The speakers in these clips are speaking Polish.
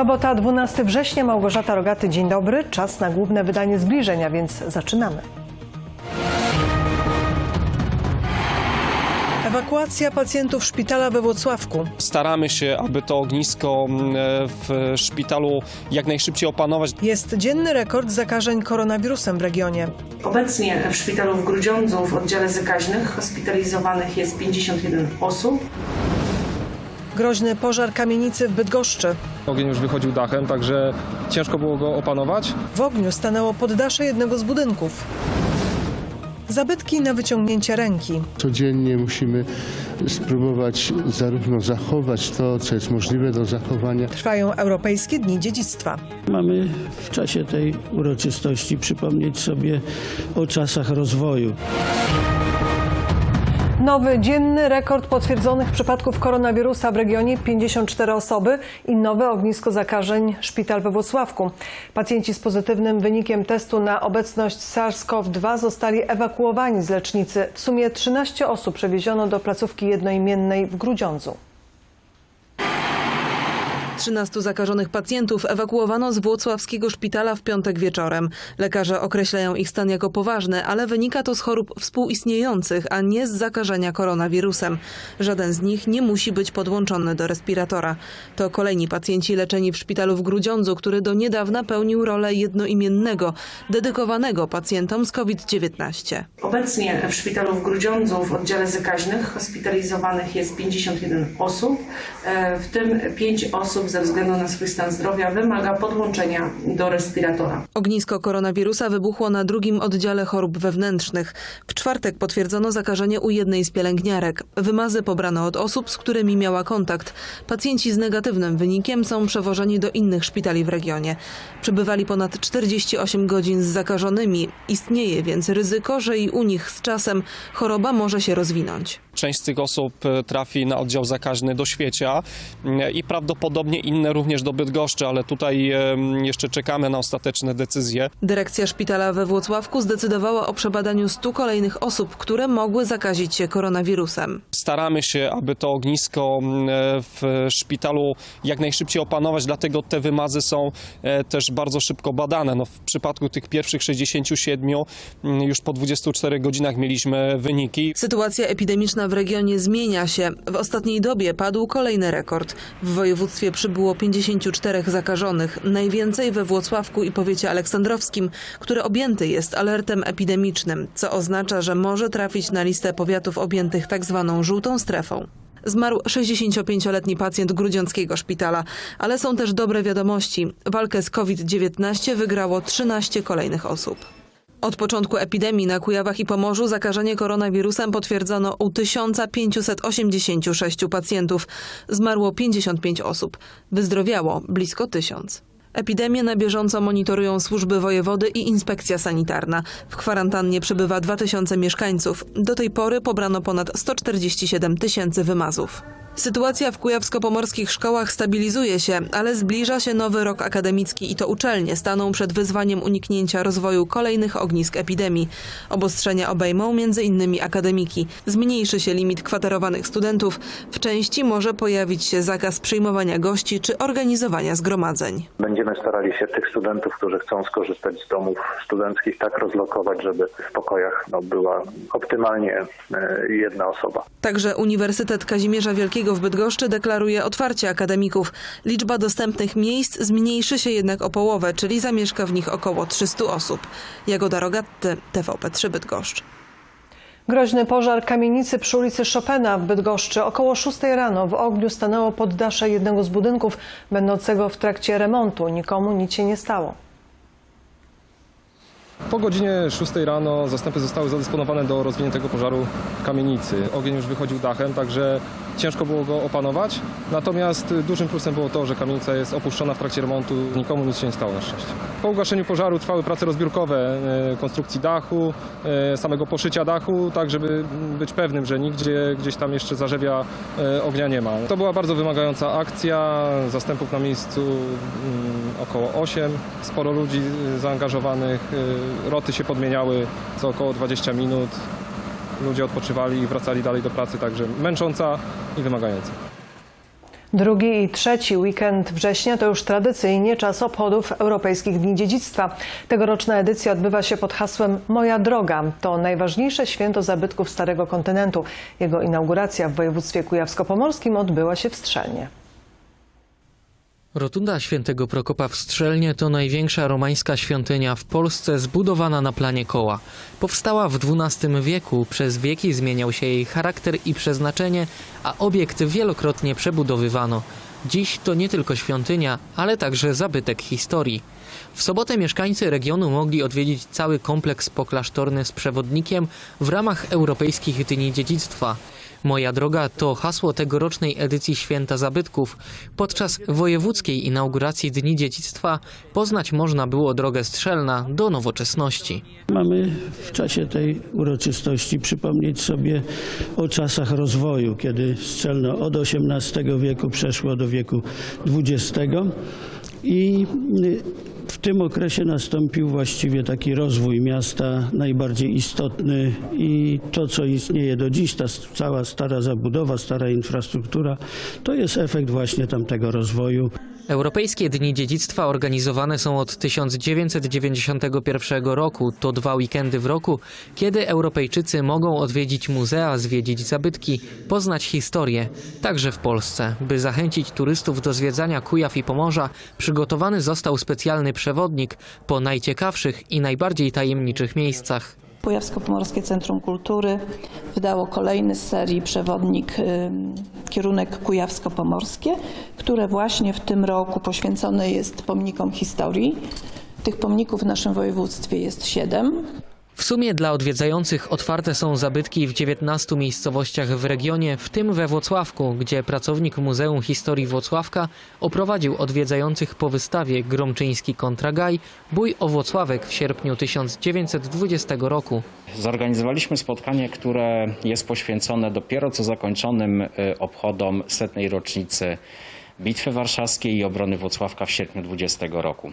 Sobota, 12 września, Małgorzata Rogaty, dzień dobry. Czas na główne wydanie zbliżenia, więc zaczynamy. Ewakuacja pacjentów szpitala we Włocławku. Staramy się, aby to ognisko mm, w szpitalu jak najszybciej opanować. Jest dzienny rekord zakażeń koronawirusem w regionie. Obecnie w szpitalu w Grudziądzu w oddziale zakaźnych hospitalizowanych jest 51 osób. Groźny pożar kamienicy w Bydgoszczy. Ogień już wychodził dachem, także ciężko było go opanować. W ogniu stanęło poddasze jednego z budynków. Zabytki na wyciągnięcie ręki. Codziennie musimy spróbować zarówno zachować to, co jest możliwe do zachowania, Trwają Europejskie Dni Dziedzictwa. Mamy w czasie tej uroczystości przypomnieć sobie o czasach rozwoju. Nowy dzienny rekord potwierdzonych przypadków koronawirusa w regionie 54 osoby i nowe ognisko zakażeń szpital we Włocławku. Pacjenci z pozytywnym wynikiem testu na obecność SARS-CoV-2 zostali ewakuowani z lecznicy. W sumie 13 osób przewieziono do placówki jednoimiennej w Grudziądzu. 13 zakażonych pacjentów ewakuowano z włocławskiego szpitala w piątek wieczorem. Lekarze określają ich stan jako poważny, ale wynika to z chorób współistniejących, a nie z zakażenia koronawirusem. Żaden z nich nie musi być podłączony do respiratora. To kolejni pacjenci leczeni w szpitalu w Grudziądzu, który do niedawna pełnił rolę jednoimiennego, dedykowanego pacjentom z COVID-19. Obecnie w szpitalu w Grudziądzu w oddziale zakaźnych hospitalizowanych jest 51 osób, e, w tym 5 osób ze względu na swój stan zdrowia wymaga podłączenia do respiratora. Ognisko koronawirusa wybuchło na drugim oddziale chorób wewnętrznych. W czwartek potwierdzono zakażenie u jednej z pielęgniarek. Wymazy pobrano od osób, z którymi miała kontakt. Pacjenci z negatywnym wynikiem są przewożeni do innych szpitali w regionie. Przebywali ponad 48 godzin z zakażonymi. Istnieje więc ryzyko, że i u nich z czasem choroba może się rozwinąć. Część z tych osób e, trafi na oddział zakaźny do Świecia mm, i prawdopodobnie inne również do Bydgoszczy, ale tutaj em, jeszcze czekamy na ostateczne decyzje. Dyrekcja szpitala we Włocławku zdecydowała o przebadaniu 100 kolejnych osób, które mogły zakazić się koronawirusem. Staramy się, aby to ognisko w szpitalu jak najszybciej opanować, dlatego te wymazy są e, też bardzo szybko badane. No, w przypadku tych pierwszych 67 mm, już po 24 godzinach mieliśmy wyniki. Sytuacja epidemiczna w regionie zmienia się. W ostatniej dobie padł kolejny rekord. W województwie przybyło 54 zakażonych, najwięcej we Włocławku i powiecie aleksandrowskim, który objęty jest alertem epidemicznym, co oznacza, że może trafić na listę powiatów objętych tak zwaną żółtą strefą. Zmarł 65-letni pacjent grudziąckiego szpitala, ale są też dobre wiadomości. Walkę z COVID-19 wygrało 13 kolejnych osób. Od początku epidemii na Kujawach i Pomorzu zakażenie koronawirusem potwierdzono u 1586 pacjentów. Zmarło 55 osób. Wyzdrowiało blisko 1000. Epidemię na bieżąco monitorują służby wojewody i inspekcja sanitarna. W kwarantannie przebywa 2000 mieszkańców. Do tej pory pobrano ponad 147 tysięcy wymazów. Sytuacja w kujawsko-pomorskich szkołach stabilizuje się, ale zbliża się nowy rok akademicki i to uczelnie staną przed wyzwaniem uniknięcia rozwoju kolejnych ognisk epidemii. Obostrzenia obejmą m.in. akademiki. Zmniejszy się limit kwaterowanych studentów. W części może pojawić się zakaz przyjmowania gości czy organizowania zgromadzeń. Będziemy starali się tych studentów, którzy chcą skorzystać z domów studenckich, tak rozlokować, żeby w pokojach no, była optymalnie e, jedna osoba. Także Uniwersytet Kazimierza Wielkiego w Bydgoszczy deklaruje otwarcie akademików. Liczba dostępnych miejsc zmniejszy się jednak o połowę, czyli zamieszka w nich około 300 osób. Jagoda Rogatty, TVP3 Bydgoszcz. Groźny pożar kamienicy przy ulicy Chopina w Bydgoszczy. Około 6 rano w ogniu stanęło poddasze jednego z budynków będącego w trakcie remontu. Nikomu nic się nie stało. Po godzinie 6 rano zastępy zostały zadysponowane do rozwiniętego pożaru kamienicy. Ogień już wychodził dachem, także ciężko było go opanować. Natomiast dużym plusem było to, że kamienica jest opuszczona w trakcie remontu. Nikomu nic się nie stało na szczęście. Po ugaszeniu pożaru trwały prace rozbiórkowe e, konstrukcji dachu, e, samego poszycia dachu, tak żeby być pewnym, że nigdzie gdzieś tam jeszcze zarzewia e, ognia nie ma. To była bardzo wymagająca akcja. Zastępów na miejscu mm, około 8. Sporo ludzi zaangażowanych. Roty się podmieniały co około 20 minut. Ludzie odpoczywali i wracali dalej do pracy, także męcząca i wymagająca. Drugi i trzeci weekend września to już tradycyjnie czas obchodów Europejskich Dni Dziedzictwa. Tegoroczna edycja odbywa się pod hasłem Moja droga. To najważniejsze święto zabytków Starego Kontynentu. Jego inauguracja w województwie kujawsko-pomorskim odbyła się w Strzelnie. Rotunda Świętego Prokopa w Strzelnie to największa romańska świątynia w Polsce zbudowana na planie koła. Powstała w XII wieku, przez wieki zmieniał się jej charakter i przeznaczenie, a obiekt wielokrotnie przebudowywano. Dziś to nie tylko świątynia, ale także zabytek historii. W sobotę mieszkańcy regionu mogli odwiedzić cały kompleks poklasztorny z przewodnikiem w ramach Europejskich Dni Dziedzictwa. Moja droga to hasło tegorocznej edycji Święta Zabytków. Podczas wojewódzkiej inauguracji Dni Dziedzictwa poznać można było drogę strzelna do nowoczesności. Mamy w czasie tej uroczystości przypomnieć sobie o czasach rozwoju, kiedy Strzelno od XVIII wieku przeszło do wieku XX i w tym okresie nastąpił właściwie taki rozwój miasta najbardziej istotny i to, co istnieje do dziś, ta cała stara zabudowa, stara infrastruktura, to jest efekt właśnie tamtego rozwoju. Europejskie Dni Dziedzictwa organizowane są od 1991 roku. To dwa weekendy w roku, kiedy Europejczycy mogą odwiedzić muzea, zwiedzić zabytki, poznać historię, także w Polsce. By zachęcić turystów do zwiedzania Kujaw i Pomorza, przygotowany został specjalny przewodnik po najciekawszych i najbardziej tajemniczych miejscach. Kujawsko-Pomorskie Centrum Kultury wydało kolejny z serii przewodnik kierunek kujawsko-pomorskie, które właśnie w tym roku poświęcone jest pomnikom historii. Tych pomników w naszym województwie jest siedem. W sumie dla odwiedzających otwarte są zabytki w 19 miejscowościach w regionie, w tym we Włocławku, gdzie pracownik Muzeum Historii Włocławka oprowadził odwiedzających po wystawie Gromczyński kontra Gaj, bój o Włocławek w sierpniu 1920 roku. Zorganizowaliśmy spotkanie, które jest poświęcone dopiero co zakończonym y, obchodom setnej rocznicy Bitwy Warszawskiej i obrony Włocławka w sierpniu 20 roku.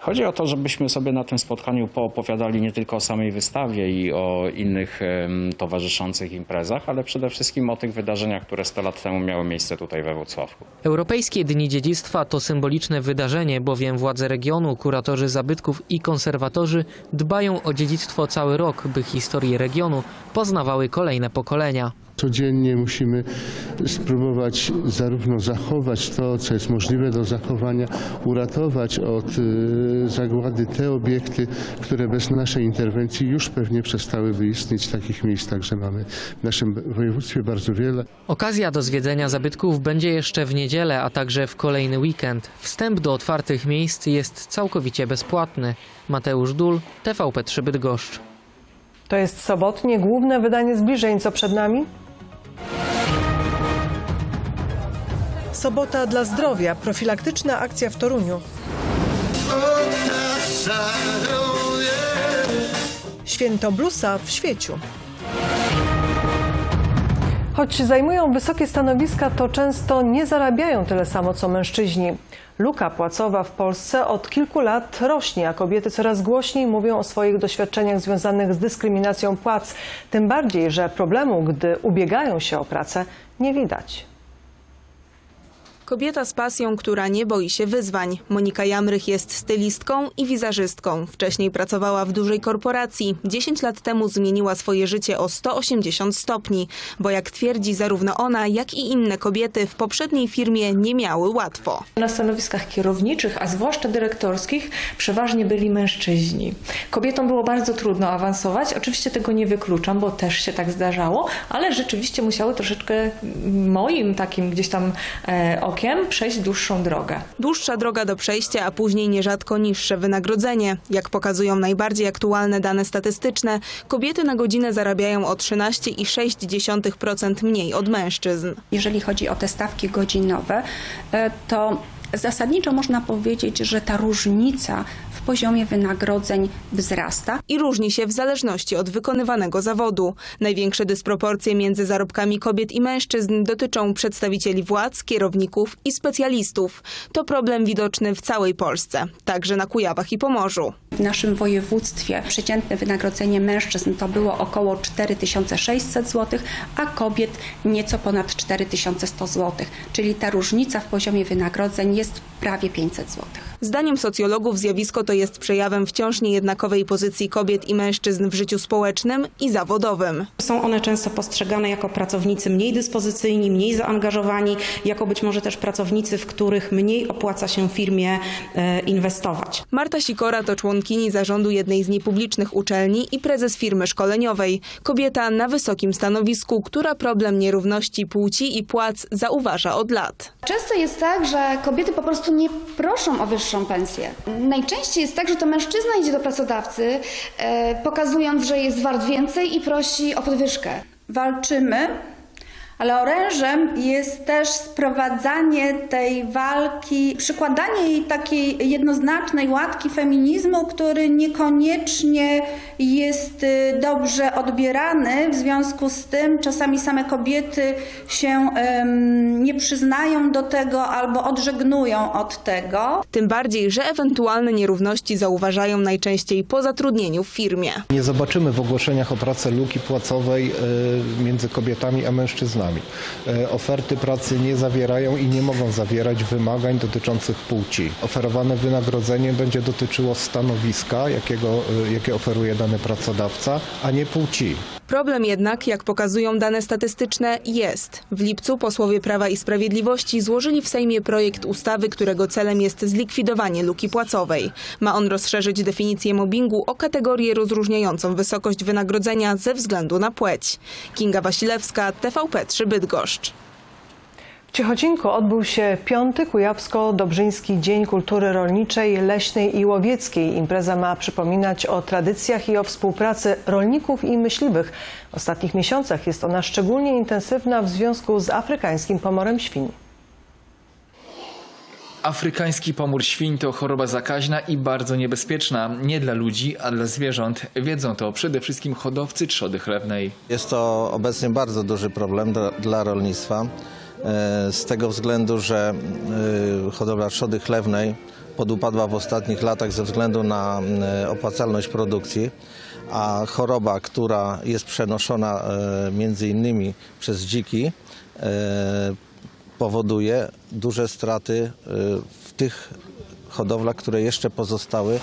Chodzi o to, żebyśmy sobie na tym spotkaniu poopowiadali nie tylko o samej wystawie i o innych towarzyszących imprezach, ale przede wszystkim o tych wydarzeniach, które 100 lat temu miały miejsce tutaj we Włocławku. Europejskie Dni Dziedzictwa to symboliczne wydarzenie, bowiem władze regionu, kuratorzy zabytków i konserwatorzy dbają o dziedzictwo cały rok, by historię regionu poznawały kolejne pokolenia. Codziennie musimy spróbować zarówno zachować to, co jest możliwe do zachowania, uratować od y, zagłady te obiekty, które bez naszej interwencji już pewnie przestałyby istnieć. Takich miejsc także mamy w naszym województwie bardzo wiele. Okazja do zwiedzenia zabytków będzie jeszcze w niedzielę, a także w kolejny weekend. Wstęp do otwartych miejsc jest całkowicie bezpłatny. Mateusz Dul, TVP3 Bydgoszcz. To jest sobotnie główne wydanie zbliżeń. Co przed nami? Sobota dla zdrowia. Profilaktyczna akcja w Toruniu. Święto blusa w świeciu. Choć zajmują wysokie stanowiska, to często nie zarabiają tyle samo co mężczyźni. Luka płacowa w Polsce od kilku lat rośnie, a kobiety coraz głośniej mówią o swoich doświadczeniach związanych z dyskryminacją płac. Tym bardziej, że problemu, gdy ubiegają się o pracę, nie widać. Kobieta z pasją, która nie boi się wyzwań. Monika Jamrych jest stylistką i wizerzystką. Wcześniej pracowała w dużej korporacji. 10 lat temu zmieniła swoje życie o 180 stopni, bo jak twierdzi zarówno ona, jak i inne kobiety w poprzedniej firmie nie miały łatwo. Na stanowiskach kierowniczych, a zwłaszcza dyrektorskich, przeważnie byli mężczyźni. Kobietom było bardzo trudno awansować. Oczywiście tego nie wykluczam, bo też się tak zdarzało, ale rzeczywiście musiały troszeczkę moim takim gdzieś tam e, przejść dłuższą drogę. Dłuższa droga do przejścia, a później nierzadko niższe wynagrodzenie. Jak pokazują najbardziej aktualne dane statystyczne, kobiety na godzinę zarabiają o 13,6% mniej od mężczyzn. Jeżeli chodzi o te stawki godzinowe, e, to zasadniczo można powiedzieć, że ta różnica poziomie wynagrodzeń wzrasta. I różni się w zależności od wykonywanego zawodu. Największe dysproporcje między zarobkami kobiet i mężczyzn dotyczą przedstawicieli władz, kierowników i specjalistów. To problem widoczny w całej Polsce, także na Kujawach i Pomorzu. W naszym województwie przeciętne wynagrodzenie mężczyzn to było około 4600 zł, a kobiet nieco ponad 4100 zł, czyli ta różnica w poziomie wynagrodzeń jest prawie 500 zł. Zdaniem socjologów zjawisko to jest przejawem wciąż niejednakowej pozycji kobiet i mężczyzn w życiu społecznym i zawodowym. Są one często postrzegane jako pracownicy mniej dyspozycyjni, mniej zaangażowani, jako być może też pracownicy, w których mniej opłaca się firmie e, inwestować. Marta Sikora to członkini zarządu jednej z niepublicznych uczelni i prezes firmy szkoleniowej. Kobieta na wysokim stanowisku, która problem nierówności płci i płac zauważa od lat. Często jest tak, że kobiety po prostu nie proszą o wyższą pensję. Najczęściej jest tak, że to mężczyzna idzie do pracodawcy, e, pokazując, że jest wart więcej i prosi o podwyżkę. walczymy, ale orężem jest też sprowadzanie tej walki, przykładanie jej takiej jednoznacznej łatki feminizmu, który niekoniecznie jest y, dobrze odbierany. W związku z tym czasami same kobiety się em, nie przyznają do tego albo odżegnują od tego. Tym bardziej, że ewentualne nierówności zauważają najczęściej po zatrudnieniu w firmie. Nie zobaczymy w ogłoszeniach o pracę luki płacowej e, między kobietami a mężczyznami. E, Oferty pracy nie zawierają i nie mogą zawierać wymagań dotyczących płci. Oferowane wynagrodzenie będzie dotyczyło stanowiska, jakiego, e, jakie oferuje dany pracodawca, a nie płci. Problem jednak, jak pokazują dane statystyczne, jest. W lipcu posłowie Prawa i Sprawiedliwości złożyli w Sejmie projekt ustawy, którego celem jest zlikwidowanie luki płacowej. Ma on rozszerzyć definicję mobbingu o kategorię rozróżniającą wysokość wynagrodzenia ze względu na płeć. Kinga Wasilewska, TVP3 Bydgoszcz. W Ciechocinku odbył się piąty Kujawsko-Dobrzyński Dzień Kultury Rolniczej, Leśnej i Łowieckiej. Impreza ma przypominać o tradycjach i o współpracy rolników i myśliwych. W ostatnich miesiącach jest ona szczególnie intensywna w związku z afrykańskim pomorem świń. Afrykański pomór świń to choroba zakaźna i bardzo niebezpieczna. Nie dla ludzi, a dla zwierząt. Wiedzą to przede wszystkim hodowcy trzody chlewnej. Jest to obecnie bardzo duży problem dla, dla rolnictwa z tego względu, że e, hodowla trzody chlewnej podupadła w ostatnich latach ze względu na e, opłacalność produkcji, a choroba, która jest przenoszona e, między innymi przez dziki, e, powoduje duże straty e, w tych hodowlach, które jeszcze pozostały.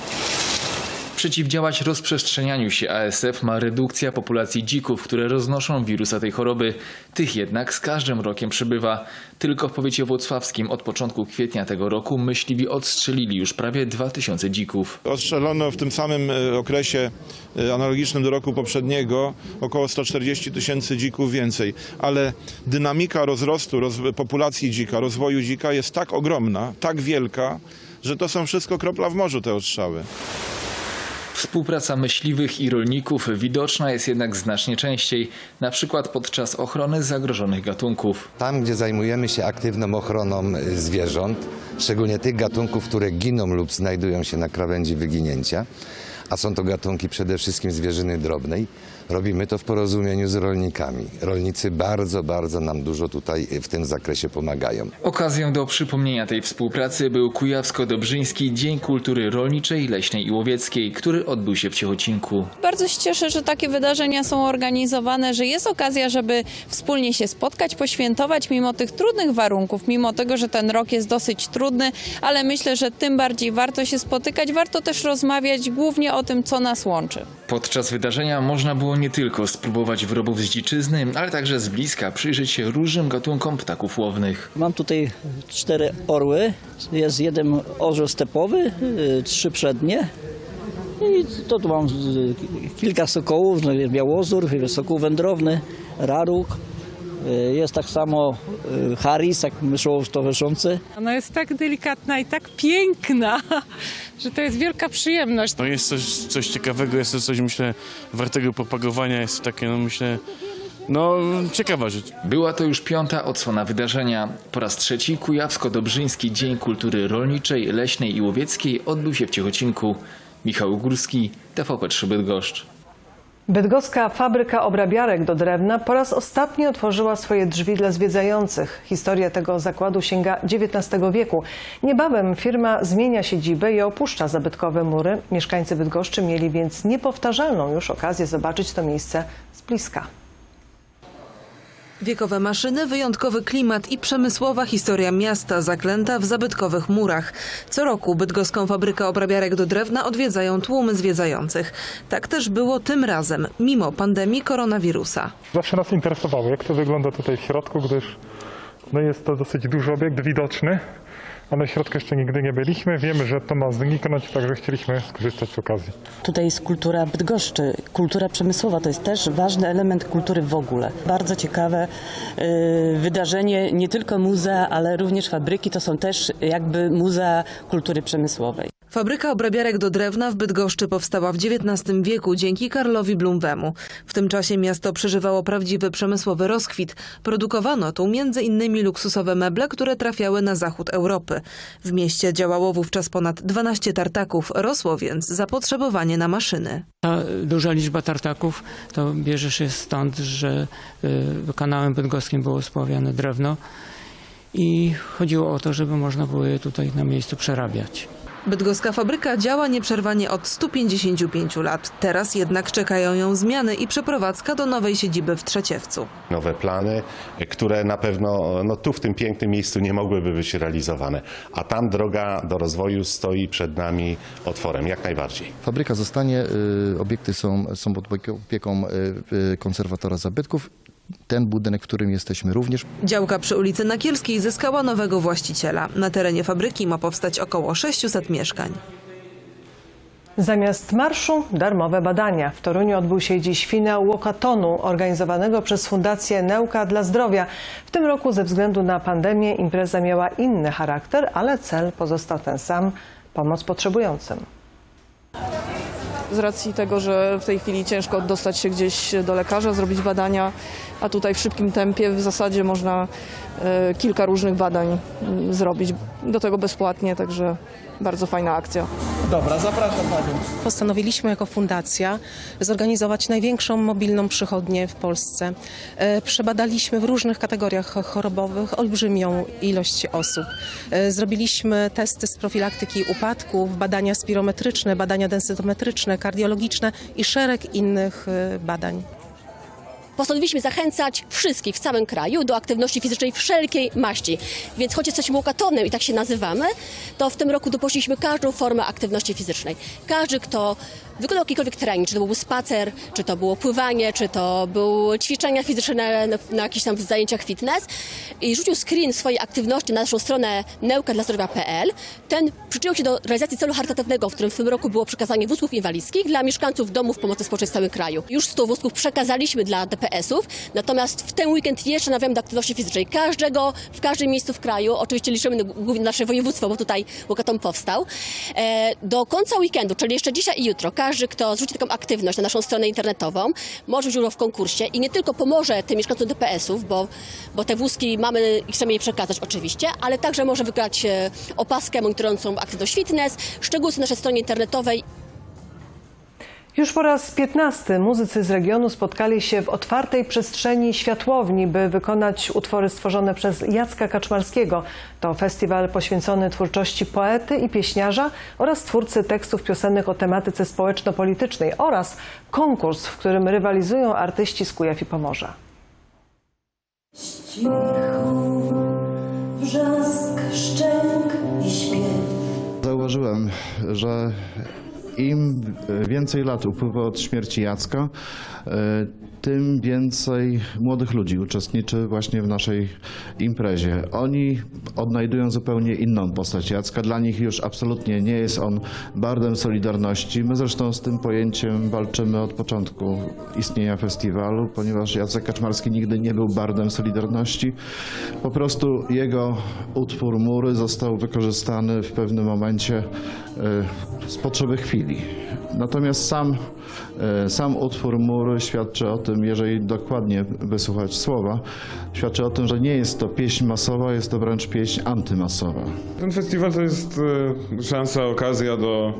Przeciwdziałać rozprzestrzenianiu się ASF ma redukcja populacji dzików, które roznoszą wirusa tej choroby. Tych jednak z każdym rokiem przybywa. Tylko w powiecie włocławskim od początku kwietnia tego roku myśliwi odstrzelili już prawie 2000 dzików. Ostrzelono w tym samym e, okresie e, analogicznym do roku poprzedniego około 140 tysięcy dzików więcej, ale dynamika rozrostu roz, populacji dzika, rozwoju dzika jest tak ogromna, tak wielka, że to są wszystko kropla w morzu te ostrzały. Współpraca myśliwych i rolników widoczna jest jednak znacznie częściej, na przykład podczas ochrony zagrożonych gatunków. Tam, gdzie zajmujemy się aktywną ochroną zwierząt, szczególnie tych gatunków, które giną lub znajdują się na krawędzi wyginięcia, a są to gatunki przede wszystkim zwierzyny drobnej, robimy to w porozumieniu z rolnikami. Rolnicy bardzo, bardzo nam dużo tutaj y, w tym zakresie pomagają. Okazją do przypomnienia tej współpracy był Kujawsko-Dobrzyński Dzień Kultury Rolniczej, Leśnej i Łowieckiej, który odbył się w Ciechocinku. Bardzo się cieszę, że takie wydarzenia są organizowane, że jest okazja, żeby wspólnie się spotkać, poświętować mimo tych trudnych warunków, mimo tego, że ten rok jest dosyć trudny, ale myślę, że tym bardziej warto się spotykać, warto też rozmawiać głównie o tym, co nas łączy. Podczas wydarzenia można było nie tylko spróbować wyrobów z dziczyzny, ale także z bliska przyjrzeć się różnym gatunkom ptaków łownych. Mam tutaj cztery orły. Jest jeden orzeł stepowy, y, trzy przednie. I to tu mam kilka sokołów, no, białozór, sokół wędrowny, raruk. Y, Jest tak samo y, haris, tak myszołów towarzyszący. Ona jest tak delikatna i tak piękna, że to jest wielka przyjemność. No jest coś, coś ciekawego, jest to coś, myślę, wartego propagowania. Jest to takie, no myślę, no ciekawa rzecz. Była to już piąta odsłona wydarzenia. Po raz trzeci Kujawsko-Dobrzyński Dzień Kultury Rolniczej, Leśnej i Łowieckiej odbył się w Ciechocinku. Michał Górski, TVP3 Bydgoszcz. Bydgoska fabryka obrabiarek do drewna po raz ostatni otworzyła swoje drzwi dla zwiedzających. Historia tego zakładu sięga XIX wieku. Niebawem firma zmienia siedzibę i opuszcza zabytkowe mury. Mieszkańcy Bydgoszczy mieli więc niepowtarzalną już okazję zobaczyć to miejsce z bliska. Wiekowe maszyny, wyjątkowy klimat i przemysłowa historia miasta zaklęta w zabytkowych murach. Co roku bydgoską fabrykę obrabiarek do drewna odwiedzają tłumy zwiedzających. Tak też było tym razem, mimo pandemii koronawirusa. Zawsze nas interesowało, jak to wygląda tutaj w środku, gdyż no jest to dosyć duży obiekt, widoczny, ale w środku jeszcze nigdy nie byliśmy. Wiemy, że to ma zniknąć, także chcieliśmy skorzystać z okazji. Tutaj jest kultura Bydgoszczy, kultura przemysłowa. To jest też ważny element kultury w ogóle. Bardzo ciekawe y, wydarzenie, nie tylko muzea, ale również fabryki. To są też jakby muzea kultury przemysłowej. Fabryka obrabiarek do drewna w Bydgoszczy powstała w XIX wieku dzięki Karlowi Blumwemu. W tym czasie miasto przeżywało prawdziwy przemysłowy rozkwit. Produkowano tu innymi luksusowe meble, które trafiały na zachód Europy. W mieście działało wówczas ponad 12 tartaków, rosło więc zapotrzebowanie na maszyny. Ta duża liczba tartaków to bierze się stąd, że y, kanałem bydgoskim było spławiane drewno i chodziło o to, żeby można było je tutaj na miejscu przerabiać. Bydgoska fabryka działa nieprzerwanie od 155 lat. Teraz jednak czekają ją zmiany i przeprowadzka do nowej siedziby w Trzeciewcu. nowe plany, które na pewno no, tu w tym pięknym miejscu nie mogłyby być realizowane. A tam droga do rozwoju stoi przed nami otworem, jak najbardziej. Fabryka zostanie, y, obiekty są, są pod opieką y, y, konserwatora zabytków. Ten budynek, w którym jesteśmy również. Działka przy ulicy Nakielskiej zyskała nowego właściciela. Na terenie fabryki ma powstać około 600 mieszkań. Zamiast marszu darmowe badania. W Toruniu odbył się dziś finał walkathonu organizowanego przez Fundację Nauka dla Zdrowia. W tym roku ze względu na pandemię impreza miała inny charakter, ale cel pozostał ten sam – pomoc potrzebującym. Z racji tego, że w tej chwili ciężko dostać się gdzieś do lekarza, zrobić badania, a tutaj w szybkim tempie w zasadzie można e, kilka różnych badań mm, zrobić, do tego bezpłatnie, także bardzo fajna akcja. Dobra, zapraszam Panią. Postanowiliśmy jako fundacja zorganizować największą mobilną przychodnię w Polsce. E, Przebadaliśmy w różnych kategoriach chorobowych olbrzymią ilość osób. E, Zrobiliśmy testy z profilaktyki upadków, badania spirometryczne, badania densytometryczne, kardiologiczne i szereg innych e, badań. Postanowiliśmy zachęcać wszystkich w całym kraju do aktywności fizycznej wszelkiej maści. Więc choć jesteśmy łokatonem i tak się nazywamy, to w tym roku dopuściliśmy każdą formę aktywności fizycznej. Każdy, kto wykonał jakikolwiek trening, czy to był spacer, czy to było pływanie, czy to były ćwiczenia fizyczne na, na jakichś tam zajęciach fitness i rzucił screen swojej aktywności na naszą stronę neukadlazdrowia.pl, ten przyczynił się do realizacji celu charytatywnego, w którym w tym roku było przekazanie wózków inwalidzkich dla mieszkańców domów pomocy społecznej w całym kraju. Już 100 wózków przekazaliśmy dla DPS-ów, natomiast w ten weekend jeszcze namawiamy do aktywności fizycznej. Każdego, w każdym miejscu w kraju, oczywiście liczymy głównie nasze województwo, bo tutaj Łokatom powstał. E, do końca weekendu, czyli jeszcze dzisiaj i jutro, każdy, kto zrzuci taką aktywność na naszą stronę internetową, może wziąć udział w konkursie i nie tylko pomoże tym mieszkańcom DPS-ów, bo, bo te wózki mamy i chcemy je przekazać oczywiście, ale także może wygrać e, opaskę monitorującą aktywność fitness. Szczegóły są na naszej stronie internetowej Już po raz 15 muzycy z regionu spotkali się w otwartej przestrzeni światłowni, by wykonać utwory stworzone przez Jacka Kaczmarskiego. To festiwal poświęcony twórczości poety i pieśniarza oraz twórcy tekstów piosenek o tematyce społeczno-politycznej oraz konkurs, w którym rywalizują artyści z Kujaw i Pomorza. wrzask, szczęk i śpiew. Zauważyłem, że im więcej lat upływa od śmierci Jacka, e, tym więcej młodych ludzi uczestniczy właśnie w naszej imprezie. Oni odnajdują zupełnie inną postać Jacka. Dla nich już absolutnie nie jest on bardem Solidarności. My zresztą z tym pojęciem walczymy od początku istnienia festiwalu, ponieważ Jacek Kaczmarski nigdy nie był bardem Solidarności. Po prostu jego utwór Mury został wykorzystany w pewnym momencie e, z potrzeby chwili. really Natomiast sam E, Sam utwór Mur świadczy o tym, jeżeli dokładnie wysłuchać słowa, świadczy o tym, że nie jest to pieśń masowa, jest to wręcz pieśń antymasowa. Ten festiwal to jest e, szansa, okazja do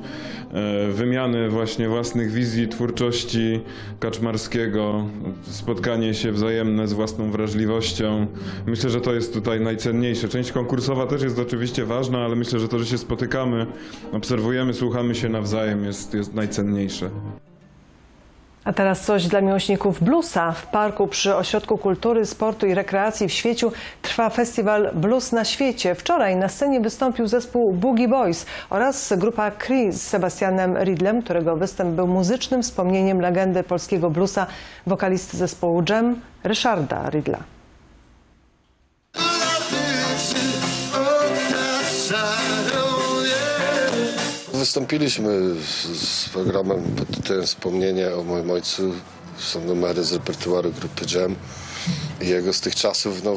e, wymiany właśnie własnych wizji, twórczości Kaczmarskiego, spotkanie się wzajemne z własną wrażliwością. Myślę, że to jest tutaj najcenniejsze. Część konkursowa też jest oczywiście ważna, ale myślę, że to, że się spotykamy, obserwujemy, słuchamy się nawzajem jest, jest najcenniejsze. A teraz coś dla miłośników bluesa. W parku przy Ośrodku Kultury, Sportu i Rekreacji w Świeciu trwa festiwal Blues na świecie. Wczoraj na scenie wystąpił zespół Boogie Boys oraz grupa Cree z Sebastianem Ridlem, którego występ był muzycznym wspomnieniem legendy polskiego bluesa, wokalisty zespołu Jam Ryszarda Ridla. Wystąpiliśmy z, z programem pod tytułem Wspomnienie o moim ojcu. Są numery z repertuaru grupy Jam i jego z tych czasów no,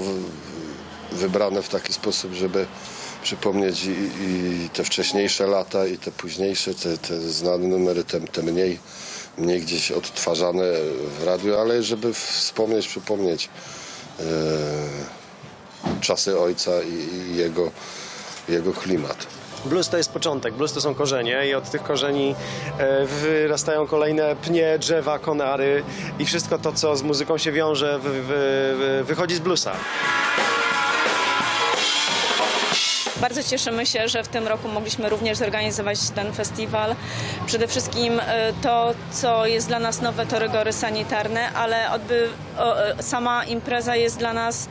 wybrane w taki sposób, żeby przypomnieć i, i te wcześniejsze lata i te późniejsze, te, te znane numery, te, te mniej, mniej gdzieś odtwarzane w radiu, ale żeby wspomnieć, przypomnieć e, czasy ojca i, i jego, jego klimat. Blues to jest początek, blues to są korzenie i od tych korzeni e, wyrastają kolejne pnie, drzewa, konary i wszystko to, co z muzyką się wiąże, wy, wy, wy, wychodzi z bluesa. Bardzo cieszymy się, że w tym roku mogliśmy również zorganizować ten festiwal. Przede wszystkim e, to, co jest dla nas nowe, to rygory sanitarne, ale odby, e, sama impreza jest dla nas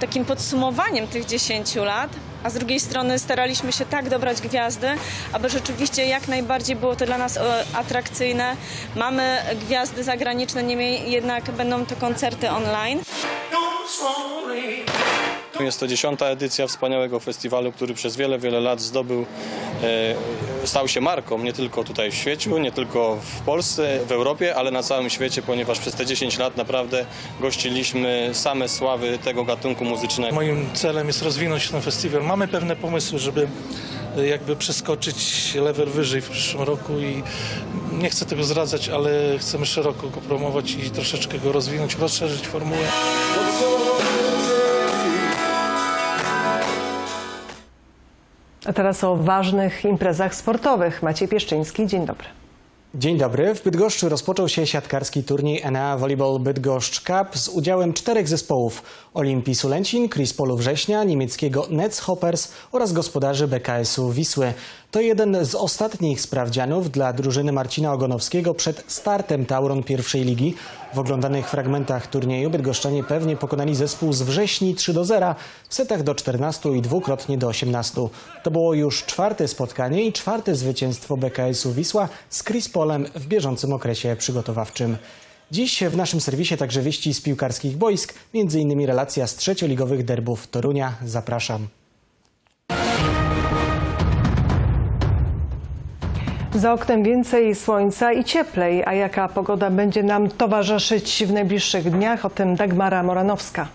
takim podsumowaniem tych 10 lat. A z drugiej strony staraliśmy się tak dobrać gwiazdy, aby rzeczywiście jak najbardziej było to dla nas e, atrakcyjne. Mamy gwiazdy zagraniczne, niemniej jednak będą to koncerty online. Jest to dziesiąta edycja wspaniałego festiwalu, który przez wiele, wiele lat zdobył, stał się marką nie tylko tutaj w świecie, nie tylko w Polsce, w Europie, ale na całym świecie, ponieważ przez te 10 lat naprawdę gościliśmy same sławy tego gatunku muzycznego. Moim celem jest rozwinąć ten festiwal. Mamy pewne pomysły, żeby e, jakby przeskoczyć level wyżej w przyszłym roku i nie chcę tego zdradzać, ale chcemy szeroko go promować i troszeczkę go rozwinąć, rozszerzyć formułę. A teraz o ważnych imprezach sportowych. Maciej Pieszczyński, dzień dobry. Dzień dobry. W Bydgoszczy rozpoczął się siatkarski turniej ENA Volleyball Bydgoszcz Cup z udziałem czterech zespołów Olimpii Sulęcin, Krispolu Września, niemieckiego Netz Hoppers oraz gospodarzy BKS-u Wisły. To jeden z ostatnich sprawdzianów dla drużyny Marcina Ogonowskiego przed startem Tauron pierwszej ligi. W oglądanych fragmentach turnieju bydgoszczanie pewnie pokonali zespół z wrześni 3 do 0 w setach do 14 i dwukrotnie do 18. To było już czwarte spotkanie i czwarte zwycięstwo BKS-u Wisła z Krispolem w bieżącym okresie przygotowawczym. Dziś w naszym serwisie także wieści z piłkarskich boisk, m.in. relacja z trzecioligowych derbów Torunia. Zapraszam. Za oknem więcej słońca i cieplej. A jaka pogoda będzie nam towarzyszyć w najbliższych dniach? O tym Dagmara Moranowska.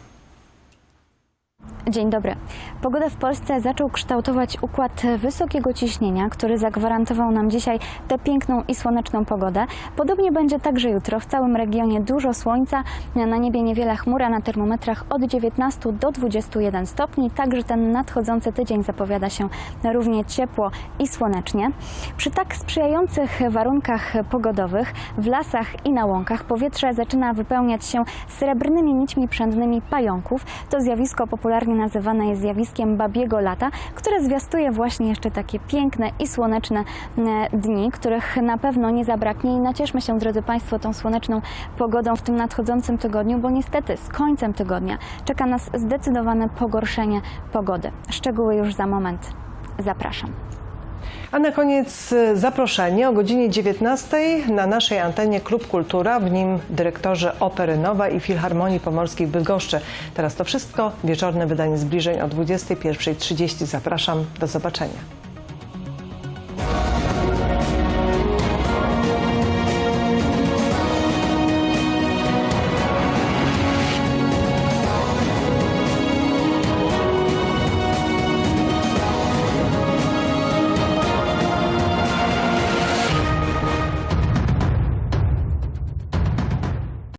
Dzień dobry. Pogodę w Polsce zaczął kształtować układ wysokiego ciśnienia, który zagwarantował nam dzisiaj tę piękną i słoneczną pogodę. Podobnie będzie także jutro. W całym regionie dużo słońca, na niebie niewiele chmur, a na termometrach od 19 do 21 stopni. Także ten nadchodzący tydzień zapowiada się równie ciepło i słonecznie. Przy tak sprzyjających warunkach pogodowych w lasach i na łąkach powietrze zaczyna wypełniać się srebrnymi nićmi przędnymi pająków. To zjawisko popularnie nazywane jest zjawiskiem babiego lata, które zwiastuje właśnie jeszcze takie piękne i słoneczne e, dni, których na pewno nie zabraknie i nacieszmy się, drodzy Państwo, tą słoneczną pogodą w tym nadchodzącym tygodniu, bo niestety z końcem tygodnia czeka nas zdecydowane pogorszenie pogody. Szczegóły już za moment. Zapraszam. A na koniec y, zaproszenie o godzinie 19 na naszej antenie Klub Kultura, w nim dyrektorzy Opery Nowa i Filharmonii Pomorskiej w Bydgoszczy. Teraz to wszystko. Wieczorne wydanie zbliżeń o 21.30. Zapraszam. Do zobaczenia.